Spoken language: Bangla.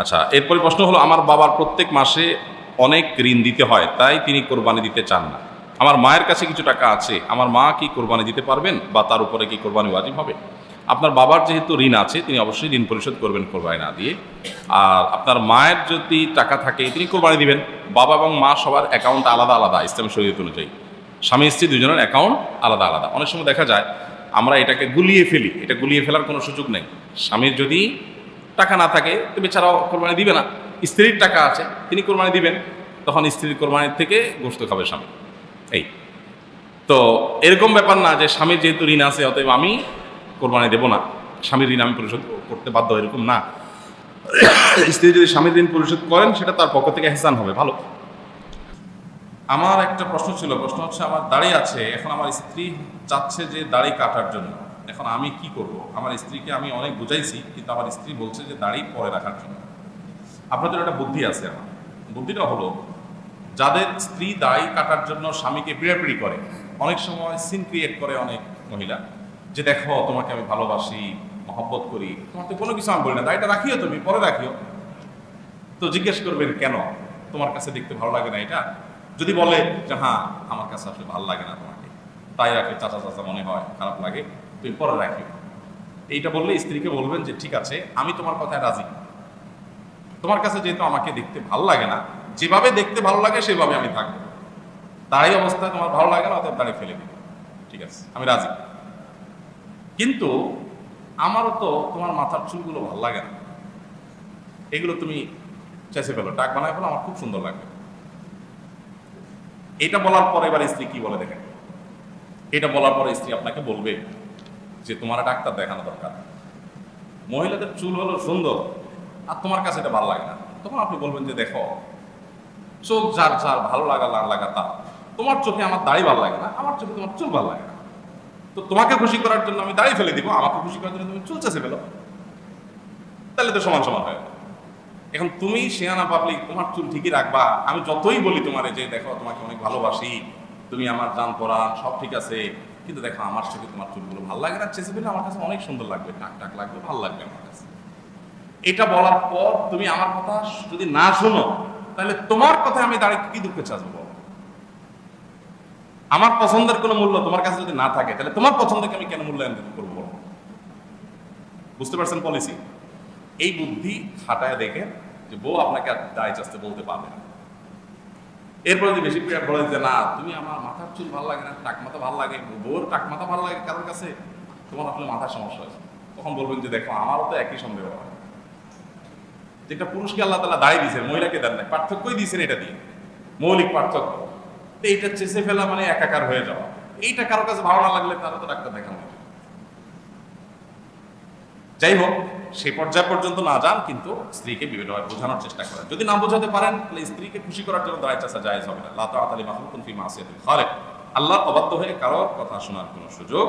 আচ্ছা এরপরে প্রশ্ন হলো, আমার বাবার প্রত্যেক মাসে অনেক ঋণ দিতে হয়, তাই তিনি কোরবানি দিতে চান না। আমার মায়ের কাছে কিছু টাকা আছে, আমার মা কি কোরবানি দিতে পারবেন বা তার উপরে কি কোরবানি ওয়াজিব হবে? আপনার বাবার যেহেতু ঋণ আছে, তিনি অবশ্যই ঋণ পরিশোধ করবেন কোরবানি না দিয়ে। আর আপনার মায়ের যদি টাকা থাকে, তিনি কোরবানি দিবেন। বাবা এবং মা সবার অ্যাকাউন্ট আলাদা আলাদা, ইসলাম শরীয়ত অনুযায়ী। স্বামী স্ত্রী দুজনের অ্যাকাউন্ট আলাদা আলাদা। অনেক সময় দেখা যায়, আমরা এটাকে গুলিয়ে ফেলি, এটা গুলিয়ে ফেলার কোনো সুযোগ নেই। স্বামীর যদি টাকা না থাকে তো বেচারাও কোরবানি দিবে না। স্ত্রীর টাকা আছে, তিনি কোরবানি দিবেন, তখন স্ত্রীর কোরবানির থেকে গোস্ত খাবে স্বামী। এই। তো এরকম ব্যাপার না যে স্বামীর যেহেতু ঋণ আছে, অতএব আমি কোরবানি দেবো না। স্বামীর ঋণ আমি পরিশোধ করতে বাধ্য, এরকম না। স্ত্রী যদি স্বামীর ঋণ পরিশোধ করেন, সেটা তার পক্ষ থেকে হেসান হবে, ভালো। আমার একটা প্রশ্ন ছিল, প্রশ্ন হচ্ছে, আমার দাড়ি আছে, এখন আমার স্ত্রী চাচ্ছে যে দাড়ি কাটার জন্য। এখন আমি কি করব? আমার স্ত্রীকে আমি অনেক বুঝাইছি, কিন্তু আমার স্ত্রী বলছে যে দাড়ি পরে রাখার জন্য। আপনাদের একটা বুদ্ধি আছে আমার। বুদ্ধিটা হলো, যাদের স্ত্রী দাড়ি কাটার জন্য স্বামীকে পিড়াপিড়ি করে, অনেক সময় সিন ক্রিয়েট করে অনেক মহিলা, যে দেখো, তোমাকে আমি ভালোবাসি, মহব্বত করি, তোমার তো কোনো কিছু আমি বলি না দাড়িটা রাখিও তুমি, পরে রাখিও। তো জিজ্ঞেস করবেন, কেন? তোমার কাছে দেখতে ভালো লাগে না এটা? যদি বলে যে হ্যাঁ আমার কাছে আসলে ভালো লাগে না তোমাকে তাই রাখে চাচা চাচা মনে হয় খারাপ লাগে তুমি পরে রাখিও এইটা বললে স্ত্রীকে বলবেন যে, ঠিক আছে, আমি তোমার কথায় রাজি। তোমার কাছে যেহেতু আমাকে দেখতে ভালো লাগে না, যেভাবে দেখতে ভালো লাগে সেভাবে আমি থাকব। তাই অবস্থায় তোমার ভালো লাগে না, অতএব দাঁড়িয়ে ফেলে দিবে। ঠিক আছে, আমি রাজি। কিন্তু আমারও তো তোমার মাথার চুলগুলো ভালো লাগে না। এগুলো তুমি চেঁচে ফেলো, টাক বানায় ফেলো, আমার খুব সুন্দর লাগবে। এটা বলার পরে এবার স্ত্রী কি বলে দেখেন? এটা বলার পরে স্ত্রী আপনাকে বলবে যে তোমার ডাক্তার দেখানো দরকার। মহিলাদের চুল হলো সুন্দর, আর তোমার কাছে এটা ভালো লাগে না। তখন আপনি বলবেন যে দেখো, চোখ যার যার ভালো লাগা না লাগা তা তোমার চোখে আমার দাড়ি ভালো লাগে না, আমার চোখে তোমার চুল ভালো লাগে না। তো তোমাকে খুশি করার জন্য আমি দাড়ি ফেলে দিব, আমাকে খুশি করার জন্য তুমি চুল চেষে ফেলো। তাহলে তো সমান সমান হয়। এখন তুমি শেয়ানা পাবলিক, তোমার চুল ঠিকই রাখবা। আমি যতই বলি তোমারে যে দেখো, তোমাকে অনেক ভালোবাসি। তুমি আমার জান পরান সব ঠিক আছে। কিন্তু দেখো, আমার চোখে তোমার চুলগুলো ভালো লাগে না চেষে ফেলে আমার কাছে অনেক সুন্দর লাগবে, টাক টাক লাগবে, ভালো লাগবে আমার কাছে। এটা বলার পর তুমি আমার কথা যদি না শোনো, তাহলে তোমার কথা আমি দাঁড়িয়ে কি দুঃখে বলো? আমার পছন্দের কোনো মূল্য তোমার কাছে যদি না থাকে, তাহলে তোমার পছন্দকে আমি কেন মূল্যায়ন করব? বুঝতে পারছেন পলিসি এই বুদ্ধি খাটায় দেখে যে বউ আপনাকে আর দায় চাষতে বলতে পারবে না। এরপর যদি বেশি প্রিয়া বলে যে না, তুমি আমার মাথার চুল ভালো লাগে না টাক মাথা ভালো লাগে বউর টাক মাথা ভালো লাগে কারোর কাছে, তোমার আসলে মাথার সমস্যা আছে তখন বলবেন যে, দেখো, আমারও তো একই সন্দেহ হয়। যেটা পুরুষকে আল্লাহ তালা দায় দিয়েছেন মহিলাকে দেন নাই, পার্থক্যই দিয়েছেন এটা দিয়ে, মৌলিক পার্থক্য। তো এইটা চেষে ফেলা মানে একাকার হয়ে যাওয়া। এইটা কারও কাছে ভালো না লাগলে তারা তো ডাক্তার দেখানো। যাই হোক সেই পর্যায় পর্যন্ত না যান, কিন্তু স্ত্রীকে বিভিন্নভাবে বোঝানোর চেষ্টা করেন। যদি না বোঝাতে পারেন, তাহলে স্ত্রীকে খুশি করার জন্য দায় চাষা যায় হবে না। আল্লাহ তাআলা মাহমুদ আল্লাহ অবাধ্য হয়ে কারোর কথা শোনার কোনো সুযোগ